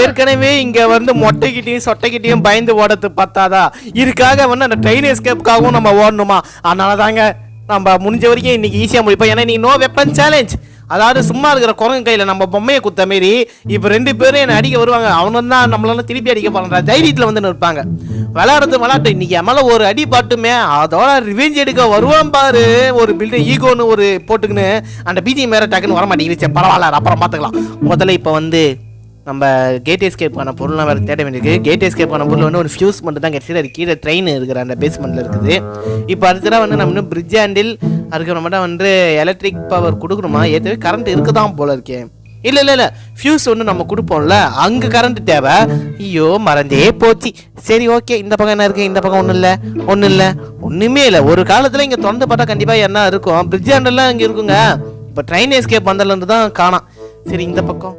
ஏற்கனவே இங்க வந்து மொட்டைக்கிட்டையும் சொட்டைக்கிட்டையும் பயந்து ஓடத்து பார்த்தாதா இதுக்காக வந்து அந்த ட்ரெயின் எஸ்கேப்புக்காகவும் நம்ம ஓடணுமா? அதனால தாங்க நம்ம முடிஞ்ச வரைக்கும் இன்னைக்கு ஈஸியாக முடிப்போம். ஏன்னா நீ நோ வெப்பன் சேலஞ்ச் அதாவது சும்மா இருக்கிற குரங்கு கையில் நம்ம பொம்மையை குத்த மாரி இப்போ ரெண்டு பேரும் என்னை அடிக்க வருவாங்க. அவனும் தான் நம்மளால திருப்பி அடிக்க போகிறான் தைரியத்தில் வந்து நிற்பாங்க. விளையாடுறது விளாட்டு இன்னைக்கு மேலே ஒரு அடி பாட்டுமே அதோட ரிவெஞ்ச் எடுக்க வருவான் பாரு. ஒரு பில்டிங் ஈகோன்னு ஒரு போட்டுக்கின்னு அந்த பிஜி மேலே டக்குன்னு வர மாட்டேங்குது பரவாயில்ல அப்புறம் பார்த்துக்கலாம். முதல்ல இப்போ வந்து நம்ம கேட் எஸ்கேப்பான பொருள்லாம் வேறு தேட வேண்டியிருக்கு. கேட் எஸ்கேப்பான பொருள் வந்து ஒரு ஃபியூஸ் மட்டும் தான் கிடச்சிது அது கீழே ட்ரெயின் இருக்கிற அந்த பேஸ்மெண்ட்டில் இருக்குது. இப்போ அடுத்ததாக வந்து நம்ம இன்னும் பிரிட்ஜ் ஹேண்டில் அதுக்கு மட்டும் வந்து எலக்ட்ரிக் பவர் கொடுக்கணுமா? ஏற்கனவே கரண்ட் இருக்குதான் போல இருக்கேன் இல்லை இல்லை இல்லை. ஃபியூஸ் ஒன்று நம்ம கொடுப்போம்ல. அங்கே கரண்ட் தேவை. ஐயோ மறந்தே போச்சு. சரி ஓகே இந்த பக்கம் என்ன இருக்குது இந்த பக்கம் ஒன்றும் இல்லை. ஒன்றும் இல்லை. ஒன்றுமே இல்லை. ஒரு காலத்தில் இங்கே திறந்து பார்த்தா கண்டிப்பாக என்ன இருக்கும்? பிரிட்ஜ் ஹேண்டல்லாம் இங்கே இருக்குங்க. இப்போ ட்ரெயின் எஸ்கேப் வந்ததுலேருந்து தான் காணாம். சரி இந்த பக்கம்.